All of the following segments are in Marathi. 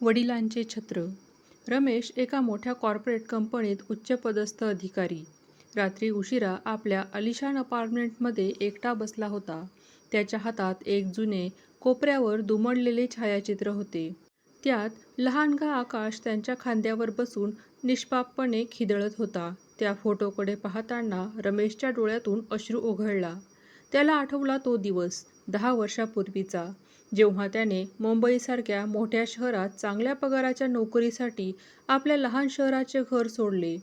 वडिलांचे छत्र. रमेश एका मोठ्या कॉर्पोरेट कंपनीत उच्चपदस्थ अधिकारी. रात्री उशिरा आपल्या अलिशान अपार्टमेंटमध्ये एकटा बसला होता. त्याच्या हातात एक जुने कोपऱ्यावर दुमडलेले छायाचित्र होते. त्यात लहानगा आकाश त्यांच्या खांद्यावर बसून निष्पापपणे खिदळत होता. त्या फोटोकडे पाहताना रमेशच्या डोळ्यातून अश्रू ओघळला. त्याला आठवला तो दिवस दहा वर्षापूर्वीचा. जेव्हा त्याने मुंबईसारख्या मोठ्या शहरात चांगल्या पगाराच्या नोकरीसाठी आपल्या लहान शहराचे घर सोडले.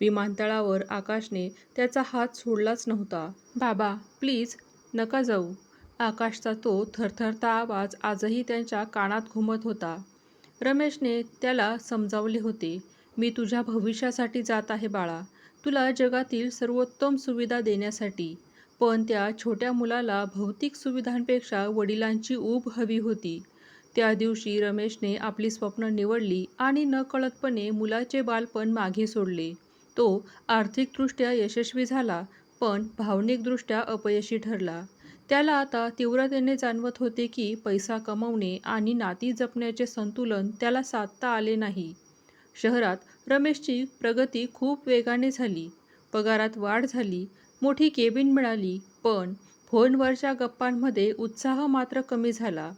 विमानतळावर आकाशने त्याचा हात सोडलाच नव्हता. बाबा प्लीज नका जाऊ. आकाशचा तो थरथरता आवाज आजही त्यांच्या कानात घुमत होता. रमेशने त्याला समजावले होते मी तुझ्या भविष्यासाठी जात आहे बाळा. तुला जगातील सर्वोत्तम सुविधा देण्यासाठी. पण त्या छोट्या मुलाला भौतिक सुविधांपेक्षा वडिलांची ऊब हवी होती. त्या दिवशी रमेशने आपली स्वप्न निवडली आणि नकळतपणे मुलाचे बालपण मागे सोडले. तो आर्थिकदृष्ट्या यशस्वी झाला पण भावनिकदृष्ट्या अपयशी ठरला. त्याला आता तीव्रतेने जाणवत होते की पैसा कमवणे आणि नाती जपण्याचे संतुलन त्याला साधता आले नाही. शहरात रमेशची प्रगती खूप वेगाने झाली. पगारात वाढ झाली मोठी केबिन मिळाली पण फोनवरच्या गप्पांमध्ये उत्साह मात्र कमी झाला.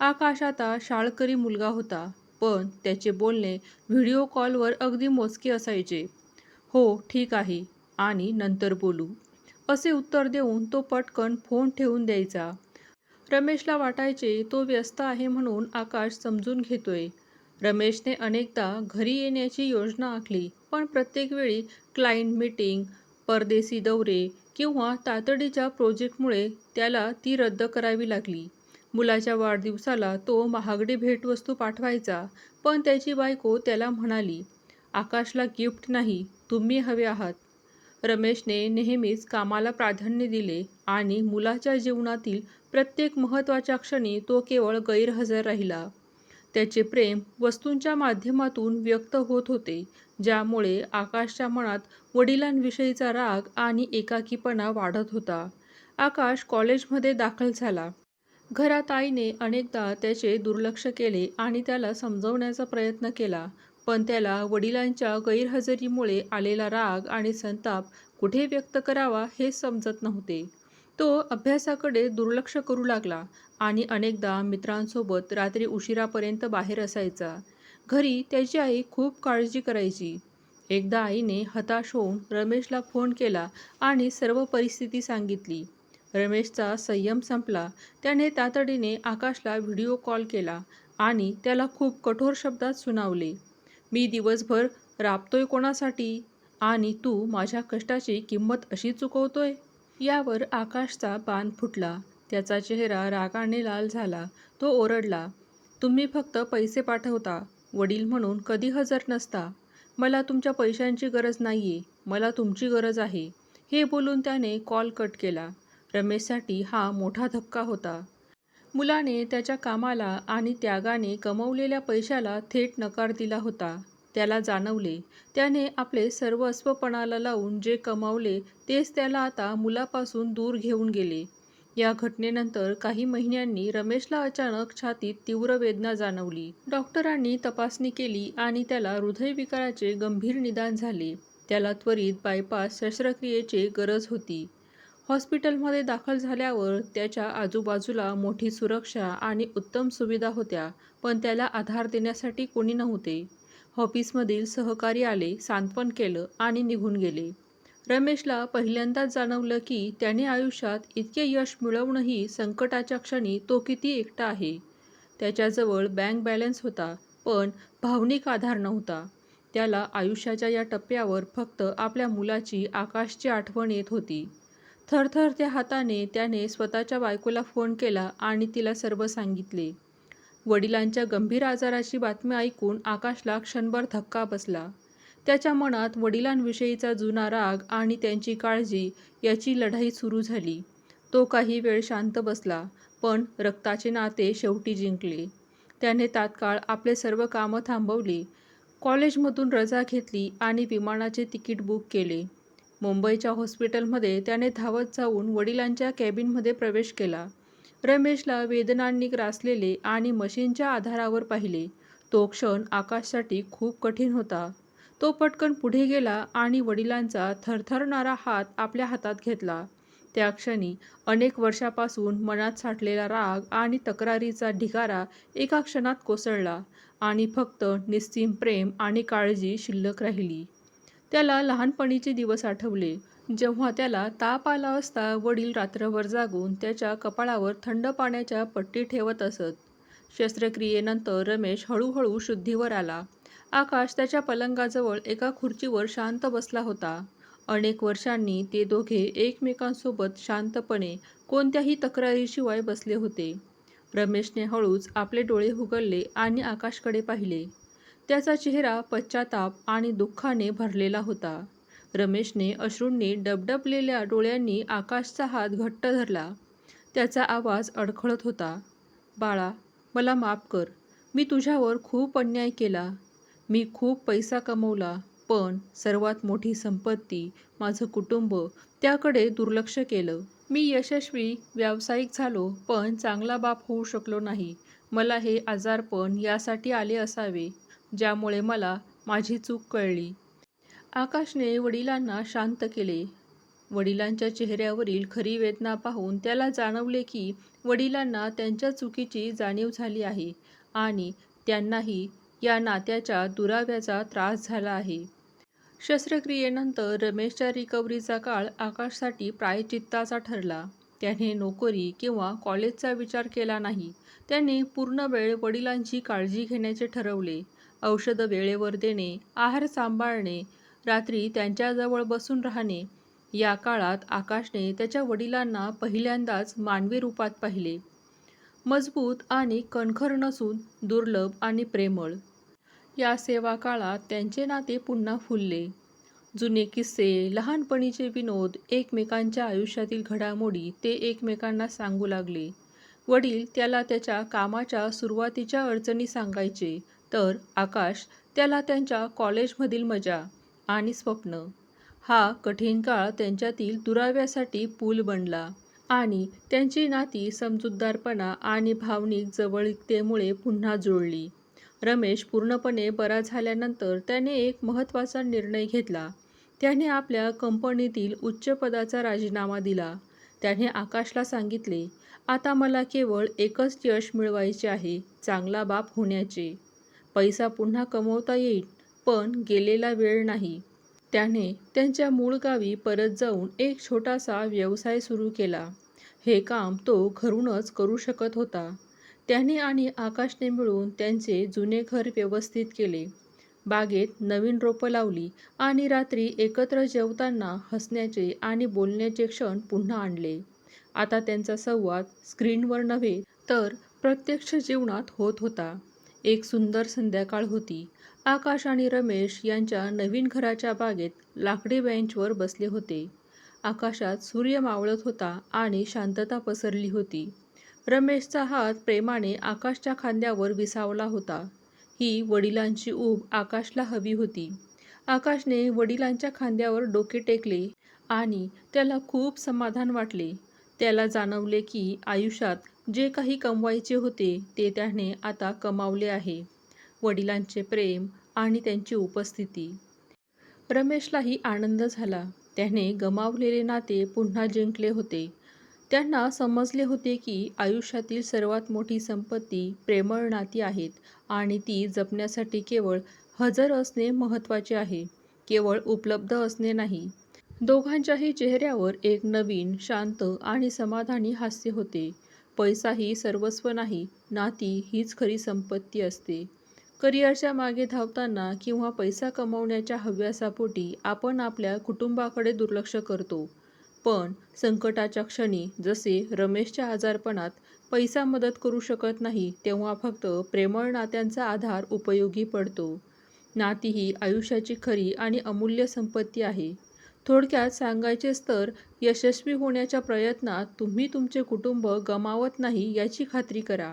आकाश आता शाळकरी मुलगा होता पण त्याचे बोलणे व्हिडिओ कॉलवर अगदी मोजके असायचे. हो ठीक आहे आणि नंतर बोलू. असे उत्तर देऊन तो पटकन फोन ठेवून द्यायचा. रमेशला वाटायचे तो व्यस्त आहे म्हणून आकाश समजून घेतोय. रमेशने अनेकदा घरी येण्याची योजना आखली पण प्रत्येक वेळी क्लायंट मीटिंग परदेशी दौरे किंवा तातडीच्या प्रोजेक्टमुळे त्याला ती रद्द करावी लागली. मुलाच्या वाढदिवसाला तो महागडी भेटवस्तू पाठवायचा पण त्याची बायको त्याला म्हणाली आकाशला गिफ्ट नाही तुम्ही हवे आहात. रमेशने नेहमीच कामाला प्राधान्य दिले आणि मुलाच्या जीवनातील प्रत्येक महत्त्वाच्या क्षणी तो केवळ गैरहजर राहिला. त्याचे प्रेम वस्तूंच्या माध्यमातून व्यक्त होत होते ज्यामुळे आकाशच्या मनात वडिलांविषयीचा राग आणि एकाकीपणा वाढत होता. आकाश कॉलेजमध्ये दाखल झाला. घरात आईने अनेकदा त्याचे दुर्लक्ष केले आणि त्याला समजवण्याचा प्रयत्न केला पण त्याला वडिलांच्या गैरहजेरीमुळे आलेला राग आणि संताप कुठे व्यक्त करावा हे समजत नव्हते. तो अभ्यासाकडे दुर्लक्ष करू लागला आणि अनेकदा मित्रांसोबत रात्री उशिरापर्यंत बाहेर असायचा. घरी त्याची आई खूप काळजी करायची. एकदा आईने हताश होऊन रमेशला फोन केला आणि सर्व परिस्थिती सांगितली. रमेशचा संयम संपला. त्याने तातडीने आकाशला व्हिडिओ कॉल केला आणि त्याला खूप कठोर शब्दात सुनावले. मी दिवसभर राबतोय कोणासाठी? आणि तू माझ्या कष्टाची किंमत अशी चुकवतोय? यावर आकाशचा बाण फुटला. त्याचा चेहरा रागाने लाल झाला. तो ओरडला तुम्ही फक्त पैसे पाठवता. वडील म्हणून कधी हजर नसता. मला तुमच्या पैशांची गरज नाही आहे मला तुमची गरज आहे. हे बोलून त्याने कॉल कट केला. रमेशसाठी हा मोठा धक्का होता. मुलाने त्याच्या कामाला आणि त्यागाने कमवलेल्या पैशाला थेट नकार दिला होता. त्याला जाणवले. त्याने आपले सर्वस्वपणाला लावून जे कमावले तेच त्याला आता मुलापासून दूर घेऊन गेले. या घटनेनंतर काही महिन्यांनी रमेशला अचानक छातीत तीव्र वेदना जाणवली. डॉक्टरांनी तपासणी केली आणि त्याला हृदयविकाराचे गंभीर निदान झाले. त्याला त्वरित बायपास शस्त्रक्रियेची गरज होती. हॉस्पिटलमध्ये दाखल झाल्यावर त्याच्या आजूबाजूला मोठी सुरक्षा आणि उत्तम सुविधा होत्या पण त्याला आधार देण्यासाठी कोणी नव्हते. ऑफिसमधील सहकारी आले सांत्वन केलं आणि निघून गेले. रमेशला पहिल्यांदाच जाणवलं की त्याने आयुष्यात इतके यश मिळवूनही संकटाच्या क्षणी तो किती एकटा आहे. त्याच्याजवळ बँक बॅलन्स होता पण भावनिक आधार नव्हता. त्याला आयुष्याच्या या टप्प्यावर फक्त आपल्या मुलाची आकाशची आठवण येत होती. थरथरत्या हाताने त्याने स्वतःच्या बायकोला फोन केला आणि तिला सर्व सांगितले. वडिलांच्या गंभीर आजाराची बातमी ऐकून आकाशला क्षणभर धक्का बसला. त्याच्या मनात वडिलांविषयीचा जुना राग आणि त्यांची काळजी याची लढाई सुरू झाली. तो काही वेळ शांत बसला पण रक्ताचे नाते शेवटी जिंकले. त्याने तात्काळ आपले सर्व कामं थांबवली कॉलेजमधून रजा घेतली आणि विमानाचे तिकीट बुक केले. मुंबईच्या हॉस्पिटलमध्ये त्याने धावत जाऊन वडिलांच्या कॅबिनमध्ये प्रवेश केला. रमेशला वेदनांनी ग्रासलेले आणि मशीनच्या आधारावर पाहिले. तो क्षण आकाशसाठी खूप कठीण होता. तो पटकन पुढे गेला आणि वडिलांचा थरथरणारा हात आपल्या हातात घेतला. त्या क्षणी अनेक वर्षापासून मनात साठलेला राग आणि तक्रारीचा ढिगारा एका क्षणात कोसळला आणि फक्त निस्सीम प्रेम आणि काळजी शिल्लक राहिली. त्याला लहानपणीचे दिवस आठवले. जेव्हा त्याला ताप आला असता वडील रात्रभर जागून त्याच्या कपाळावर थंड पाण्याच्या पट्टी ठेवत असत. शस्त्रक्रियेनंतर रमेश हळूहळू शुद्धीवर आला. आकाश त्याच्या पलंगाजवळ एका खुर्चीवर शांत बसला होता. अनेक वर्षांनी ते दोघे एकमेकांसोबत शांतपणे कोणत्याही तक्रारीशिवाय बसले होते. रमेशने हळूच आपले डोळे उघडले आणि आकाशकडे पाहिले. त्याचा चेहरा पश्चाताप आणि दुःखाने भरलेला होता. रमेशने अश्रूंनी डबडबलेल्या डोळ्यांनी आकाशचा हात घट्ट धरला. त्याचा आवाज अडखळत होता. बाळा मला माफ कर. मी तुझ्यावर खूप अन्याय केला. मी खूप पैसा कमवला पण सर्वात मोठी संपत्ती माझं कुटुंब त्याकडे दुर्लक्ष केलं. मी यशस्वी व्यावसायिक झालो पण चांगला बाप होऊ शकलो नाही. मला हे आजारपण यासाठी आले असावे ज्यामुळे मला माझी चूक कळली. आकाशने वडिलांना शांत केले. वडिलांच्या चेहऱ्यावरील खरी वेदना पाहून त्याला जाणवले की वडिलांना त्यांच्या चुकीची जाणीव झाली आहे आणि त्यांनाही या नात्याच्या दुराव्याचा त्रास झाला आहे. शस्त्रक्रियेनंतर रमेशच्या रिकव्हरीचा काळ आकाशसाठी प्रायचित्ताचा ठरला. त्याने नोकरी किंवा कॉलेजचा विचार केला नाही. त्याने पूर्ण वेळ वडिलांची काळजी घेण्याचे ठरवले. औषधं वेळेवर देणे आहार सांभाळणे रात्री त्यांच्याजवळ बसून राहणे. या काळात आकाशने त्याच्या वडिलांना पहिल्यांदाच मानवी रूपात पाहिले. मजबूत आणि कणखर नसून दुर्लभ आणि प्रेमळ. या सेवा काळात त्यांचे नाते पुन्हा फुलले. जुने किस्से लहानपणीचे विनोद एकमेकांच्या आयुष्यातील घडामोडी ते एकमेकांना सांगू लागले. वडील त्याला त्याच्या कामाच्या सुरुवातीच्या अडचणी सांगायचे तर आकाश त्याला त्यांच्या कॉलेजमधील मजा आणि स्वप्न. हा कठीण काळ त्यांच्यातील दुराव्यासाठी पूल बनला आणि त्यांची नाती समजूतदारपणा आणि भावनिक जवळीकतेमुळे पुन्हा जुळली. रमेश पूर्णपणे बरा झाल्यानंतर त्याने एक महत्त्वाचा निर्णय घेतला. त्याने आपल्या कंपनीतील उच्च पदाचा राजीनामा दिला. त्याने आकाशला सांगितले आता मला केवळ एकच यश मिळवायचे आहे चांगला बाप होण्याचे. पैसा पुन्हा कमवता येईल पण गेलेला वेळ नाही. त्याने त्यांच्या मूळ गावी परत जाऊन एक छोटासा व्यवसाय सुरू केला. हे काम तो घरूनच करू शकत होता. त्याने आणि आकाशने मिळून त्यांचे जुने घर व्यवस्थित केले. बागेत नवीन रोपं लावली आणि रात्री एकत्र जेवताना हसण्याचे आणि बोलण्याचे क्षण पुन्हा आणले. आता त्यांचा संवाद स्क्रीनवर नव्हे तर प्रत्यक्ष जीवनात होत होता. एक सुंदर संध्याकाळ होती. आकाश आणि रमेश यांच्या नवीन घराच्या बागेत लाकडी बेंचवर बसले होते. आकाशात सूर्य मावळत होता आणि शांतता पसरली होती. रमेशचा हात प्रेमाने आकाशच्या खांद्यावर विसावला होता. ही वडिलांची ऊब आकाशला हवी होती. आकाशने वडिलांच्या खांद्यावर डोके टेकले आणि त्याला खूप समाधान वाटले. त्याला जाणवले की आयुष्यात जे काही कमवायचे होते ते त्याने आता कमावले आहे. वडिलांचे प्रेम आणि त्यांची उपस्थिती. रमेशलाही आनंद झाला. त्याने गमावलेले नाते पुन्हा जिंकले होते. त्यांना समजले होते की आयुष्यातील सर्वात मोठी संपत्ती प्रेमळ नाती आहेत आणि ती जपण्यासाठी केवळ हजर असणे महत्त्वाचे आहे केवळ उपलब्ध असणे नाही. दोघांच्याही चेहऱ्यावर एक नवीन शांत आणि समाधानी हास्य होते. पैसाही सर्वस्व नाही नाती हीच खरी संपत्ती असते. करिअरच्या मागे धावताना किंवा पैसा कमवण्याच्या हव्यासापोटी आपण आपल्या कुटुंबाकडे दुर्लक्ष करतो. पण संकटाच्या क्षणी जसे रमेशच्या आजारपणात पैसा मदत करू शकत नाही तेव्हा फक्त प्रेमळ नात्यांचा आधार उपयोगी पडतो. नाती ही आयुष्याची खरी आणि अमूल्य संपत्ती आहे. थोडक्यात सांगायचेच तर यशस्वी होण्याच्या प्रयत्नात तुम्ही तुमचे कुटुंब गमावत नाही याची खात्री करा.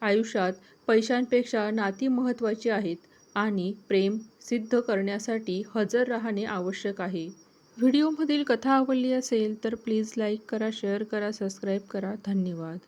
आयुष्यात पैशांपेक्षा नाती महत्त्वाची आहेत आणि प्रेम सिद्ध करण्यासाठी हजर राहणे आवश्यक आहे. व्हिडिओमधील कथा आवडली असेल तर प्लीज लाईक करा शेअर करा सबस्क्राईब करा. धन्यवाद.